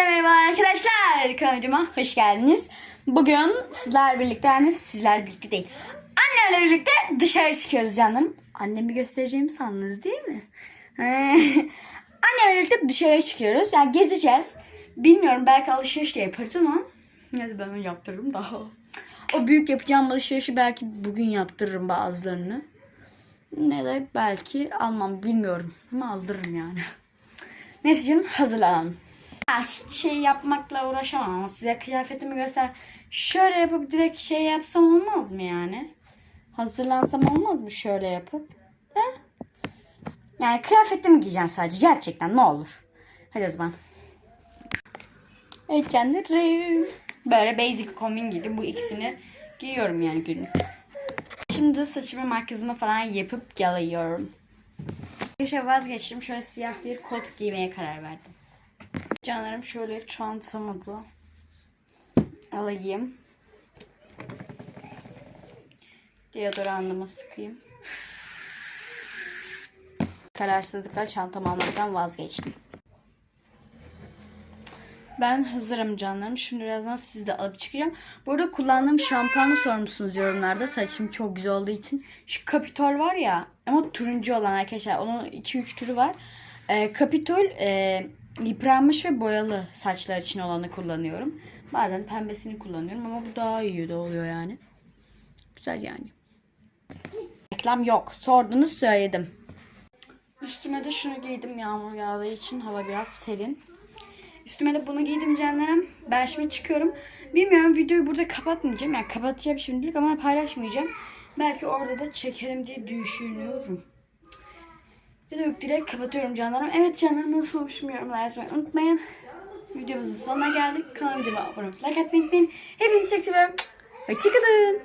Hepinize merhaba arkadaşlar. Kanalıma hoş geldiniz. Bugün sizler birlikte yani sizler birlikte değil. Annemle birlikte dışarı çıkıyoruz canım. Annemi göstereceğimi sandınız değil mi? Annemle birlikte dışarı çıkıyoruz. Yani gezeceğiz. Bilmiyorum belki alışveriş de yaparız ama ne de ben onu yaptırırım daha. O büyük yapacağım alışverişi belki bugün yaptırırım bazılarını. Ne de belki almam bilmiyorum ama aldırırım yani. Neyse canım hazırlanalım. Hiç şey yapmakla uğraşamam ama size kıyafetimi göster. Şöyle yapıp direkt şey yapsam olmaz mı yani? Hazırlansam olmaz mı şöyle yapıp? He? Yani kıyafetimi giyeceğim sadece gerçekten ne olur. Hadi o zaman. Evet canlarım. Böyle basic kombin giydim. Bu ikisini giyiyorum yani günlük. Şimdi saçımı makyajımı falan yapıp geliyorum. Arkadaşlar vazgeçtim. Şöyle siyah bir kot giymeye karar verdim. Canlarım şöyle çantamı da alayım. Deodorantımı sıkayım. Kararsızlıkla çantamı almaktan vazgeçtim. Ben hazırım canlarım. Şimdi birazdan sizi de alıp çıkacağım. Burada kullandığım şampuanı sormuşsunuz yorumlarda. Saçım çok güzel olduğu için. Şu Capitol var ya ama turuncu olan arkadaşlar. Onun 2-3 türü var. Ee, Capitol e, yıpranmış ve boyalı saçlar için olanı kullanıyorum. Bazen pembesini kullanıyorum ama bu daha iyi de oluyor yani. Güzel yani. Reklam yok. Sordunuz söyledim. Üstüme de şunu giydim yağmur yağdığı için hava biraz serin. Üstüme de bunu giydim canlarım. Ben şimdi çıkıyorum. Bilmiyorum videoyu burada kapatmayacağım. Yani kapatacağım şimdilik ama paylaşmayacağım. Belki orada da çekerim diye düşünüyorum. Videoyu direkt kapatıyorum canlarım. Evet canlarım nasıl olmuşum yorumlar yazmayı unutmayın. Videomuzun sonuna geldik. Kanalıma abone olup like atmayı unutmayın. Hepinizi çok seviyorum. Hoşçakalın.